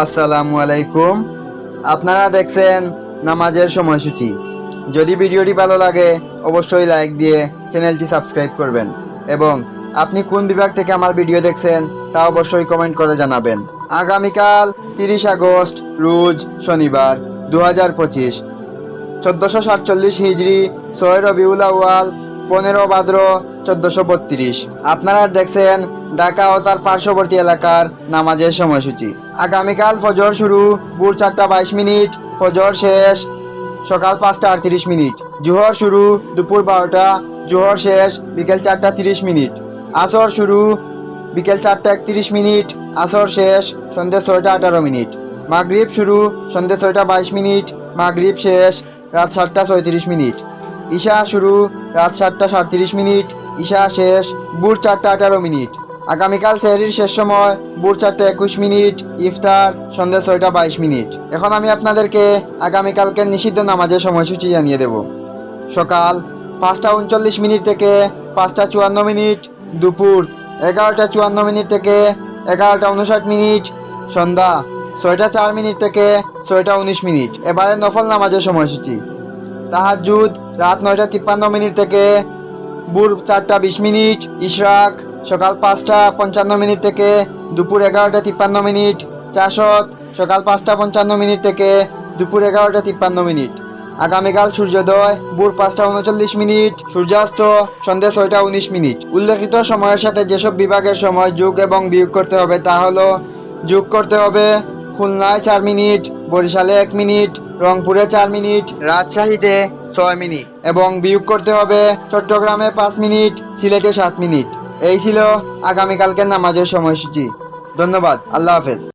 আসসালামু আলাইকুম। আপনারা দেখছেন নামাজের সময়সূচি। যদি ভিডিওটি ভালো লাগে, অবশ্যই লাইক দিয়ে চ্যানেলটি সাবস্ক্রাইব করবেন। এবং আপনি কোন বিভাগ থেকে আমার ভিডিও দেখছেন, তা অবশ্যই কমেন্ট করে জানাবেন। আগামীকাল তিরিশ আগস্ট, রোজ শনিবার দু হাজার পঁচিশ। চোদ্দোশো সাতচল্লিশ হিজড়ি ছয় রবিউল আউয়াল পনেরো ভাদ্র চোদ্দোশো বত্রিশ। আপনারা দেখছেন ঢাকা ও তার পার্শ্ববর্তী এলাকার নামাজের সময়সূচি। আগামীকাল ফজর শুরু, ভোর চারটা বাইশ মিনিট, ফজর শেষ, সকাল পাঁচটা আটত্রিশ মিনিট। জোহর শুরু দুপুর বারোটা, জোহর শেষ বিকেল চারটা তিরিশ মিনিট। আসর শুরু বিকেল চারটা একত্রিশ মিনিট, আসর শেষ সন্ধ্যে ছয়টা আঠারো মিনিট। মাগরিব শুরু সন্ধ্যে ছয়টা বাইশ মিনিট, মাগরিব শেষ রাত সাতটা ছয়ত্রিশ মিনিট। ঈশা শুরু, রাত সাতটা সাতত্রিশ মিনিট, ঈশা শেষ বুট চারটা আঠারো মিনিট। আগামীকাল সেহরির শেষ সময় বুট চারটা একুশ মিনিট, ইফতার, সন্ধ্যে ছয়টা বাইশ মিনিট। এখন আমি আপনাদেরকে আগামীকালকের নিষিদ্ধ নামাজের সময়সূচি জানিয়ে দেব। সকাল পাঁচটা উনচল্লিশ মিনিট থেকে পাঁচটা চুয়ান্ন মিনিট, দুপুর এগারোটা চুয়ান্ন মিনিট থেকে এগারোটা উনষাট মিনিট, সন্ধ্যা ছয়টা চার মিনিট থেকে ছয়টা উনিশ মিনিট। এবারে নফল নামাজের সময়সূচি। তাহাজুদ রাত নয়টা তিপ্পান্ন মিনিট থেকে, ভোর চারটা বিশ মিনিট, ইশরাক, সকাল পাঁচটা পঞ্চান্ন মিনিট থেকে, দুপুর এগারোটা তিপ্পান্ন মিনিট, চাষত, সকাল পাঁচটা পঞ্চান্ন মিনিট থেকে, দুপুর এগারোটা তিপ্পান্ন মিনিট। আগামীকাল সূর্যোদয়, ভোর পাঁচটা উনচল্লিশ মিনিট, সূর্যাস্ত, সন্ধ্যে ছয়টা উনিশ মিনিট। উল্লেখিত সময়ের সাথে যেসব বিভাগের সময় যোগ এবং বিয়োগ করতে হবে তা হলো, যোগ করতে হবে খুলনায় চার মিনিট, বরিশালে এক মিনিট, রংপুরে চার মিনিট, রাজশাহীতে ছয় মিনিট এবং বিয়োগ করতে হবে চট্টগ্রামে পাঁচ মিনিট, সিলেটে সাত মিনিট। এই ছিল আগামীকালকে নামাজের সময়সূচি। ধন্যবাদ। আল্লাহ হাফেজ।